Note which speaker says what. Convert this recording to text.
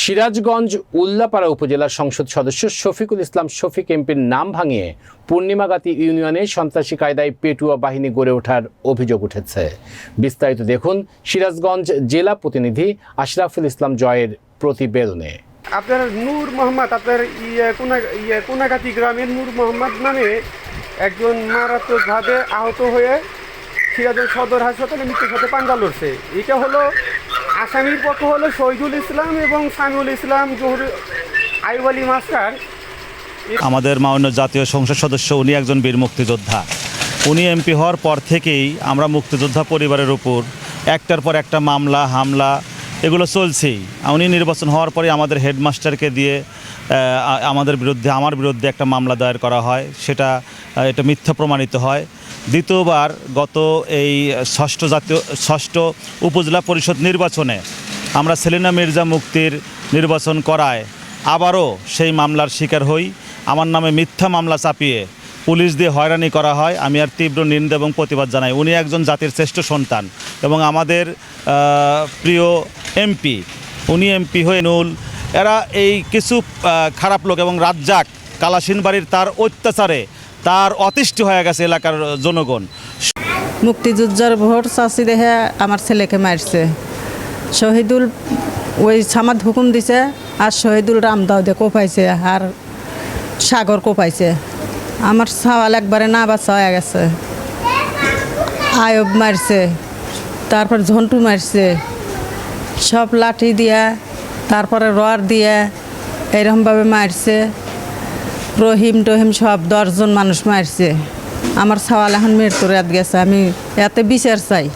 Speaker 1: সিরাজগঞ্জ উল্লাপাড়া উপজেলার সংসদ সদস্য শফিকুল ইসলাম শফিক এমপির নাম ভাঙিয়ে পূর্ণিমাগাতি ইউনিয়নে সন্ত্রাসী কায়দায় পেটুয়া বাহিনী গড়ে ওঠার অভিযোগ উঠেছে। বিস্তারিত দেখুন সিরাজগঞ্জ জেলা প্রতিনিধি আশরাফুল ইসলাম জয়ের প্রতিবেদনে।
Speaker 2: আপনার নূর মোহাম্মদ, আপনার ইয়ে ইয়ে কোনাগাতি গ্রামের নূর মোহাম্মদ নামে একজন মারাত্মকভাবে আহত হয়ে সিরাজগঞ্জ সদর হাসপাতালে মৃত্যুর সাথে পাঞ্জা লড়ছে। এটা হলো আসামির পক্ষ হলো শহীদুল ইসলাম এবং সামিউল ইসলাম জহুর আইব আলী মাস্টার।
Speaker 3: আমাদের মাননীয় জাতীয় সংসদ সদস্য, উনি একজন বীর মুক্তিযোদ্ধা। উনি এমপি হওয়ার পর থেকেই আমরা মুক্তিযোদ্ধা পরিবারের উপর একটার পর একটা মামলা, হামলা এগুলো চলছেই উনি নির্বাচন হওয়ার পরে আমাদের হেডমাস্টারকে দিয়ে আমাদের বিরুদ্ধে, আমার বিরুদ্ধে একটা মামলা দায়ের করা হয়। সেটা এটা মিথ্যা প্রমাণিত হয়। দ্বিতীয়বার গত এই ষষ্ঠ জাতীয়, ষষ্ঠ উপজেলা পরিষদ নির্বাচনে আমরা সেলিনা মির্জা মুক্তির নির্বাচন করায়, আবারও সেই মামলার শিকার হই। আমার নামে মিথ্যা মামলা চাপিয়ে পুলিশ দিয়ে হয়রানি করা হয়। আমি আর তীব্র নিন্দা এবং প্রতিবাদ জানাই। উনি একজন জাতির শ্রেষ্ঠ সন্তান এবং আমাদের প্রিয় এমপি, উনি এমপি হয়ে নুল। এরা এই কিছু খারাপ লোক এবং রাজ্জাক কালাসিন বাড়ির তার অত্যাচারে তার অতিষ্ঠ হয়ে গেছে এলাকার জনগণ।
Speaker 4: মুক্তিযুদ্ধের ভোট চাষি দেখে আমার ছেলেকে মারছে। শহীদুল ওই সামাদ হুকুম দিছে আর শহীদুল রামদাউদে কোপাইছে আর সাগর কোপাইছে। আমার সাওয়াল একবারে না বাচ্চা হয়ে গেছে। আয়ব মারছে, তারপর ঝন্টু মারছে। সব লাঠি দিয়া, তারপরে রড দিয়া এরকমভাবে মারছে। রহিম টহিম সব দশজন মানুষ মারছে। আমার সওয়াল এখন মৃত্যুর রাত গেছে, আমি এতে বিচার চাই।